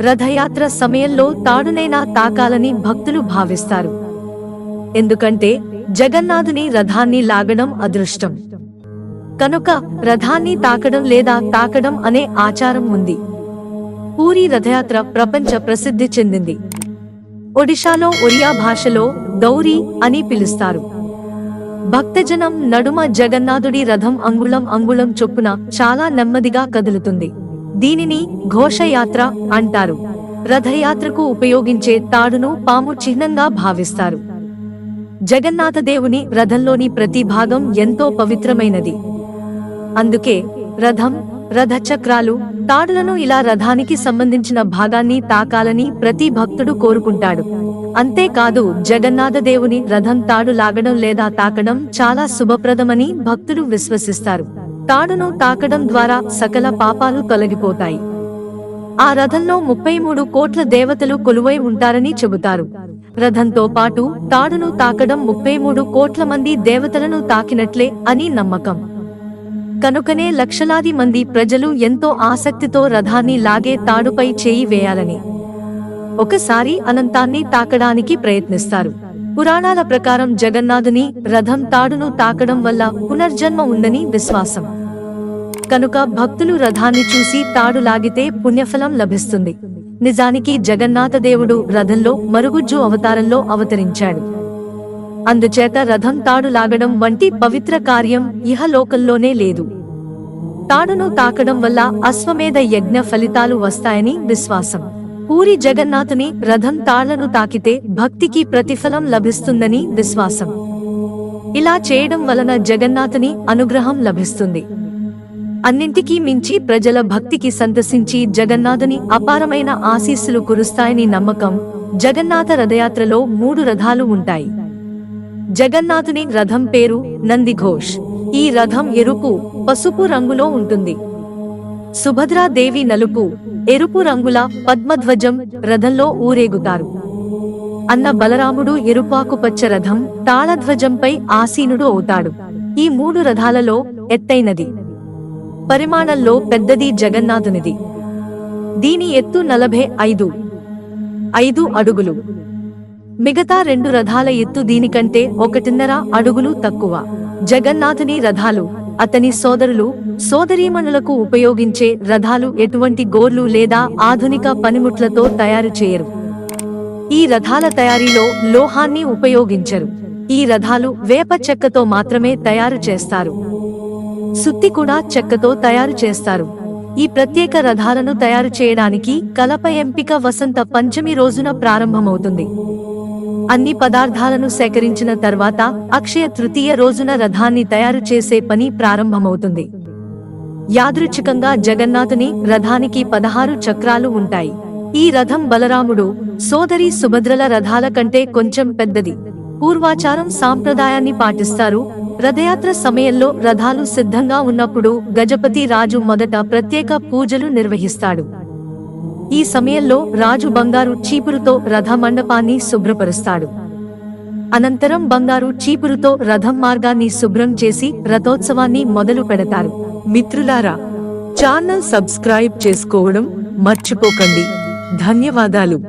రథయాత్ర సమయంలో తాడునైనా తాకాలని భక్తులు భావిస్తారు. ఎందుకంటే జగన్నాథుని రథాన్ని లాగడం అదృష్టం. కనుక రథాన్ని తాకడం లేదా తాకడం అనే ఆచారం ఉంది. పూరి రథయాత్ర ప్రపంచ ప్రసిద్ధి చెందింది. ఒడిశాలో ఒరియా భాషలో గౌరీ అని పిలుస్తారు. భక్తజనం నడుమ జగన్నాథుడి రథం అంగుళం అంగుళం చొప్పున చాలా నెమ్మదిగా కదులుతుంది. దీనిని ఘోషయాత్ర అంటారు. రథయాత్రకు ఉపయోగించే తాడును పాము చిహ్నంగా భావిస్తారు. జగన్నాథ దేవుని రథంలోని ప్రతి భాగం ఎంతో పవిత్రమైనది. అందుకే రథం రథ చక్రాలు తాడులను ఇలా రథానికి సంబంధించిన భాగాన్ని తాకాలని ప్రతి భక్తుడు కోరుకుంటాడు. అంతేకాదు జగన్నాథ దేవుని రథం తాడు లాగడం లేదా తాకడం చాలా శుభప్రదమని భక్తులు విశ్వసిస్తారు. తాడును తాకడం ద్వారా సకల పాపాలు తొలగిపోతాయి. ఆ రథంలో ముప్పై మూడు కోట్ల దేవతలు కొలువై ఉంటారని చెబుతారు. రథంతో పాటు తాడును తాకడం ముప్పై మూడు కోట్ల మంది దేవతలను తాకినట్లే అని నమ్మకం. కనుకనే లక్షలాది మంది ప్రజలు ఎంతో ఆసక్తితో రథాన్ని లాగే తాడుపై చేయి వేయాలని. ఒకసారి అనంతాన్ని తాకడానికి ప్రయత్నిస్తారు. పురాణాల ప్రకారం జగన్నాథుని రథం తాడును తాకడం వల్ల పునర్జన్మ ఉందని విశ్వాసం. కనుక భక్తులు రథాన్ని చూసి తాడు లాగితే పుణ్యఫలం లభిస్తుంది. నిజానికి జగన్నాథ దేవుడు రథంలో మరుగుజ్జు అవతారంలో అవతరించాడు. అందుచేత రథం తాడు లాగడం వంటి పవిత్ర కార్యం ఇహలోకంలోనే లేదు. తాడును తాకడం వల్ల అశ్వమేధ యజ్ఞ ఫలితాలు వస్తాయని విశ్వాసం. పూరి జగన్నాథుని రథం తాళ్ళను తాకితే భక్తికి ప్రతిఫలం లభిస్తుందని విశ్వాసం. ఇలా చేయడం వలన జగన్నాథుని అనుగ్రహం లభిస్తుంది. అన్నింటికీ మించి ప్రజల భక్తికి సంతసించి జగన్నాథుని అపారమైన ఆశీస్సులు కురుస్తాయని నమ్మకం జగన్నాథ రథయాత్రలో మూడు రథాలు ఉంటాయి. జగన్నాథుని రథం పేరు నందిఘోష్. ఈ రథం ఎరుపు పసుపు రంగులో ఉంటుంది. సుభద్రాదేవి నలుపు ఎరుపు రంగుల పద్మధ్వజం రథంలో ఊరేగుతారు. అన్న బలరాముడు ఎరుపాకుపచ్చ రథం తాళధ్వజంపై ఆసీనుడు అవుతాడు. ఈ మూడు రథాలలో ఎత్తైనది. పరిమాణంలో పెద్దది జగన్నాథునిది. దీని ఎత్తు నలభై ఐదు ఐదు అడుగులు. మిగతా రెండు రథాల ఎత్తు దీనికంటే ఒకటిన్నర అడుగులు తక్కువ. జగన్నాథుని రథాలు అతని సోదరులు సోదరీమణులకు ఉపయోగించే రథాలు ఎటువంటి గోర్లు లేదా ఆధునిక పనిముట్లతో తయారు చేయరు. ఈ రథాల తయారీలో లోహాన్ని ఉపయోగించరు. ఈ రథాలు వేప చెక్కతో మాత్రమే తయారు చేస్తారు. సుత్తి కూడా చెక్కతో తయారు చేస్తారు. ఈ ప్రత్యేక రథాలను తయారు చేయడానికి కలప ఎంపిక వసంత పంచమి రోజున ప్రారంభమవుతుంది. అన్ని పదార్థాలను సేకరించిన తర్వాత అక్షయ తృతీయ రోజున రథాన్ని తయారు చేసే పని ప్రారంభమవుతుంది. యాదృచ్ఛికంగా జగన్నాథుని రథానికి పదహారు చక్రాలు ఉంటాయి. ఈ రథం బలరాముడు సోదరి సుభద్రల రథాల కంటే కొంచెం పెద్దది. పూర్వాచారం సాంప్రదాయాన్ని పాటిస్తారు. రథయాత్ర సమయంలో రథాలు సిద్ధంగా ఉన్నప్పుడు గజపతి రాజు మొదట ప్రత్యేక పూజలు నిర్వహిస్తాడు. ఈ సమయంలో రాజు బంగారు చీపురుతో రథ మండపాన్ని శుభ్రపరుస్తాడు. అనంతరం బంగారు చీపురుతో రథం మార్గాన్ని శుభ్రం చేసి రథోత్సవాన్ని మొదలు పెడతారు. మిత్రులారా ఛానల్ సబ్స్క్రైబ్ చేసుకోవడం మర్చిపోకండి. ధన్యవాదాలు.